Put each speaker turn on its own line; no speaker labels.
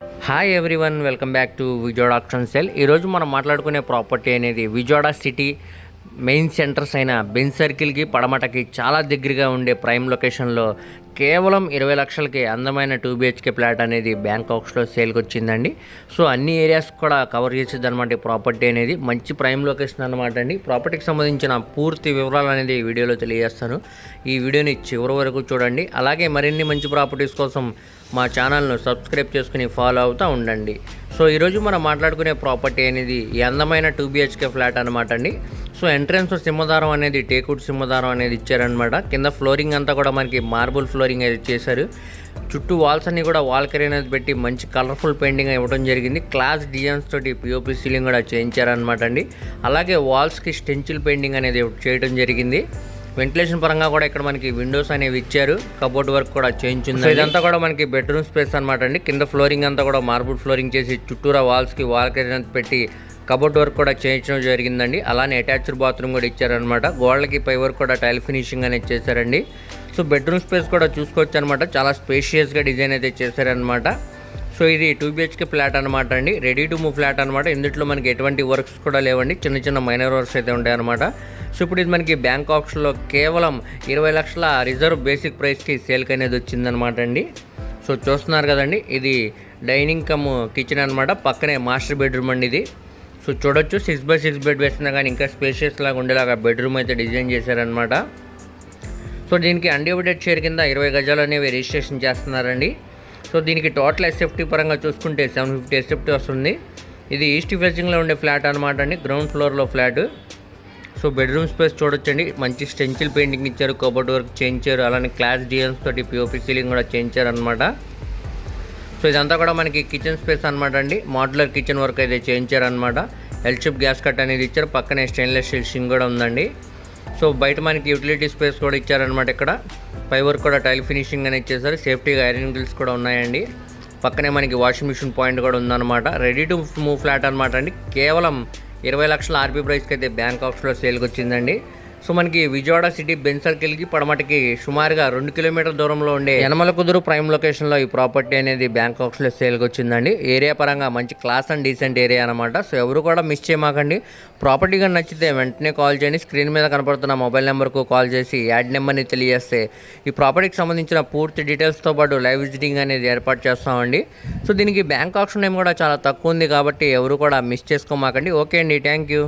Hi everyone welcome back to Vijayawada auction cell ఈరోజు మనం మాట్లాడుకునే ప్రాపర్టీ అనేది విజయవాడ సిటీ మెయిన్ సెంటర్స్ అయిన బెన్ సర్కిల్కి పడమటకి చాలా దగ్గరగా ఉండే ప్రైమ్ లొకేషన్లో కేవలం ఇరవై లక్షలకి అందమైన టూ బిహెచ్కే ఫ్లాట్ అనేది బ్యాంకాక్స్లో సేల్కి వచ్చిందండి సో అన్ని ఏరియాస్ కూడా కవర్ చేసేది అనమాట ఈ ప్రాపర్టీ అనేది. మంచి ప్రైమ్ లొకేషన్ అనమాట అండి. ప్రాపర్టీకి సంబంధించిన పూర్తి వివరాలు అనేది ఈ వీడియోలో తెలియజేస్తాను. ఈ వీడియోని చివరి వరకు చూడండి. అలాగే మరిన్ని మంచి ప్రాపర్టీస్ కోసం మా ఛానల్ను సబ్స్క్రైబ్ చేసుకుని ఫాలో అవుతూ ఉండండి. సో ఈరోజు మనం మాట్లాడుకునే ప్రాపర్టీ అనేది ఈ అందమైన టూ బిహెచ్కే ఫ్లాట్ అనమాట అండి. సో ఎంట్రన్స్ సింహదారం అనేది టేకుడ్ సింహదారం అనేది ఇచ్చారనమాట కింద ఫ్లోరింగ్ అంతా కూడా మనకి మార్బుల్ ఫ్లోరింగ్ అనేది చేశారు. చుట్టూ వాల్స్ అన్ని కూడా వాల్కరీ అనేది పెట్టి మంచి కలర్ఫుల్ పెయింటింగ్ ఇవ్వడం జరిగింది. క్లాస్ డిజైన్స్ తోటి పిఓపి సీలింగ్ కూడా చేయించారనమాట అండి. అలాగే వాల్స్కి స్టెంచిల్ పెయింటింగ్ అనేది చేయడం జరిగింది. వెంటిలేషన్ పరంగా కూడా ఇక్కడ మనకి విండోస్ అనేవి ఇచ్చారు. కబోర్డ్ వర్క్ కూడా చేయించింది ఇదంతా కూడా మనకి బెడ్రూమ్ స్పేస్ అనమాట అండి. కింద ఫ్లోరింగ్ అంతా కూడా మార్బుల్ ఫ్లోరింగ్ చేసి చుట్టూరా వాల్స్కి వాల్కరీ అనేది పెట్టి కబోర్డ్ వర్క్ కూడా చేయించడం జరిగిందండి. అలానే అటాచ్డ్ బాత్రూమ్ కూడా ఇచ్చారనమాట గోడలకి పై వర్క్ కూడా టైల్ ఫినిషింగ్ అనేది చేశారండి. సో బెడ్రూమ్ స్పేస్ కూడా చూసుకోవచ్చు అనమాట చాలా స్పేషియస్గా డిజైన్ అయితే చేశారనమాట సో ఇది టూ బిహెచ్కే ఫ్లాట్ అనమాట అండి. రెడీ టు మూవ్ ఫ్లాట్ అనమాట ఇందులో మనకి ఎటువంటి వర్క్స్ కూడా లేవండి. చిన్న చిన్న మైనర్ వర్క్స్ అయితే ఉంటాయన్నమాట. సో ఇప్పుడు ఇది మనకి బ్యాంక్ ఆప్షన్లో కేవలం ఇరవై లక్షల రిజర్వ్ బేసిక్ ప్రైస్కి సేల్కి అనేది వచ్చిందనమాట అండి. సో చూస్తున్నారు కదండి. ఇది డైనింగ్ కమ్ కిచెన్ అనమాట పక్కనే మాస్టర్ బెడ్రూమ్ అండి ఇది. సో చూడొచ్చు సిక్స్ బై సిక్స్ బెడ్ వేసినా కానీ ఇంకా స్పేషియస్ లాగా ఉండేలాగా బెడ్రూమ్ అయితే డిజైన్ చేశారనమాట సో దీనికి అన్డివైడెడ్ షేర్ కింద ఇరవై గజాలు అనేవి రిజిస్ట్రేషన్ చేస్తున్నారండి. సో దీనికి టోటల్ ఎస్ఎఫ్టీ పరంగా చూసుకుంటే సెవెన్ ఫిఫ్టీ ఎస్ఎఫ్టీ వస్తుంది. ఇది ఈస్ట్ ఫేసింగ్లో ఉండే ఫ్లాట్ అనమాట అండి గ్రౌండ్ ఫ్లోర్లో ఫ్లాట్ సో బెడ్రూమ్ స్పేస్ చూడొచ్చండి మంచి స్టెంచిల్ పెయింటింగ్ ఇచ్చారు కబోర్డ్ వర్క్ చేయించారు అలానే క్లాస్ డిజైన్స్ తోటి పిఓపి సీలింగ్ కూడా చేయించారు అనమాట సో ఇదంతా కూడా మనకి కిచెన్ స్పేస్ అనమాట అండి. మాడ్యులర్ కిచెన్ వర్క్ అయితే చేయించారనమాట ఎల్చిప్ గ్యాస్ కట్ అనేది ఇచ్చారు. పక్కనే స్టెయిన్లెస్ స్టీల్ షింగ్ కూడా ఉందండి. సో బయట మనకి యూటిలిటీ స్పేస్ కూడా ఇచ్చారనమాట ఇక్కడ. పై వర్క్ కూడా టైల్ ఫినిషింగ్ అనేది ఇచ్చేసారు సేఫ్టీగా ఐరన్ గిల్స్ కూడా ఉన్నాయండి. పక్కనే మనకి వాషింగ్ మిషన్ పాయింట్ కూడా ఉందన్నమాట. రెడీ టు మూవ్ ఫ్లాట్ అనమాట అండి. కేవలం ఇరవై లక్షల ఆర్పీ ప్రైస్కి అయితే బ్యాంక్ ఆఫ్స్లో సేల్కి వచ్చిందండి. సో మనకి విజయవాడ సిటీ బెన్ సర్కిల్కి పడమటికి సుమారుగా రెండు కిలోమీటర్ల దూరంలో ఉండే యనమల కుదురు ప్రైమ్ లొకేషన్లో ఈ ప్రాపర్టీ అనేది బ్యాంకాక్స్లో సేల్కి వచ్చిందండి. ఏరియా పరంగా మంచి క్లాస్ అండ్ డీసెంట్ ఏరియా అనమాట సో ఎవరు కూడా మిస్ చేయమాకండి. ప్రాపర్టీ కానీ నచ్చితే వెంటనే కాల్ చేయండి. స్క్రీన్ మీద కనపడుతున్న మొబైల్ నెంబర్కు కాల్ చేసి యాడ్ నెంబర్ని తెలియజేస్తే ఈ ప్రాపర్టీకి సంబంధించిన పూర్తి డీటెయిల్స్తో పాటు లైవ్ విజిటింగ్ అనేది ఏర్పాటు చేస్తామండి. సో దీనికి బ్యాంక్ ఆప్షన్ ఏం కూడా చాలా తక్కువ ఉంది కాబట్టి ఎవరు కూడా మిస్ చేసుకోమాకండి. ఓకే అండి. Thank you.